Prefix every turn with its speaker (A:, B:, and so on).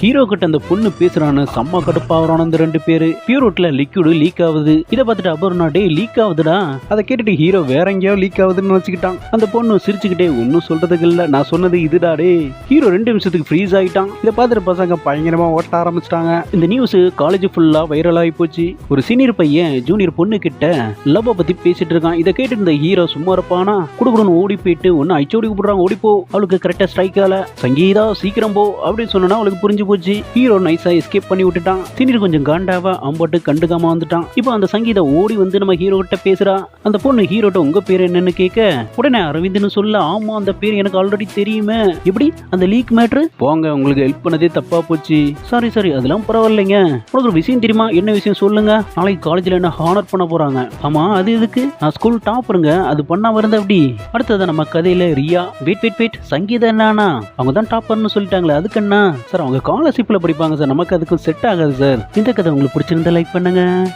A: Hero கிட்ட அந்த பொண்ணு பேசுறான்னு செம்ம கடுப்பாகிறான் அந்த ரெண்டு பேரு. பியூரோட்ல லிக்யூடு லீக் ஆகுது. இதை பார்த்துட்டு அபர்ணா டே லீக் ஆகுதுடா. அதை கேட்டுட்டு ஹீரோ வேற எங்கேயோ லீக் ஆகுதுன்னு வச்சுக்கிட்டான் அந்த பொண்ணு சிரிச்சுக்கிட்டே ஒன்றும் சொல்றதுக்கு இல்ல. நான் சொன்னது இதுடா டே ஹீரோ ரெண்டு நிமிஷத்துக்கு ஃப்ரீஸ் ஆகிட்டான் இதை பார்த்துட்டு பசங்க பயங்கரமா ஓட்ட ஆரம்பிச்சிட்டாங்க. இந்த நியூஸ் காலேஜ் ஃபுல்லா வைரல் ஆகி போச்சு. ஒரு சீனியர் பையன் ஜூனியர் பொண்ணு கிட்ட லவ் பத்தி பேசிட்டு இருக்கான். இதை கேட்டு இந்த ஹீரோ சும்மா இருப்பானா? குடுக்குறன்னு ஓடி போயிட்டு ஒன்னு ஐச்சோடி கூப்பிடுறான் ஓடிப்போ. அவளுக்கு கரெக்டா ஸ்ட்ரைக் ஆல. சங்கீதா சீக்கிரம் போ. அப்படின்னு சொன்னா அவளுக்கு புரிஞ்சு போச்சு ஹீரோ நைஸா எஸ்கேப் பண்ணி விட்டுட்டான். சீனியர் கொஞ்சம் காண்டாவா அம்பட்டு கண்டுக்காம வந்துட்டான். இப்போ அந்த சங்கீதா ஓடி வந்து நம்ம ஹீரோ கிட்ட பேசுறா. அந்த பொண்ணு ஹீரோட்ட உங்க பேர் என்னன்னு கேட்க உடனே அரவிந்த்னு சொல்ல ஆமா அந்த பேர் எனக்கு ஆல்ரெடி தெரியுமே. எப்படி? அந்த லீக் மேட்ரு போங்க உங்களுக்கு ஹெல்ப் பண்ணதே தப்பா போச்சு. சாரி சாரி அதெல்லாம் பரவாயில்லைங்க. உனக்கு ஒரு விஷயம் தெரியுமா? என்ன விஷயம் சொல்லுங்க. நாளைக்கு காலேஜ்ல என்ன ஹானர் பண்ண போறாங்க? ஆமா அது எதுக்கு? நான் ஸ்கூல் டாப்பருங்க அது பண்ணாம இருந்த அப்படி அடுத்தது நம்ம கதையில ரியா வெயிட் வெயிட் வெயிட் சங்கீதம் என்னன்னா? அவங்க தான் டாப்பர்னு சொல்லிட்டாங்களே அதுக்கு என்ன? சார் அவங்க ஸ்காலர்ஷிப்பில் படிப்பாங்க சார் நமக்கு அதுக்கு செட் ஆகாது சார் இந்த கதை உங்களுக்கு பிடிச்சிருந்தா லைக் பண்ணுங்கள்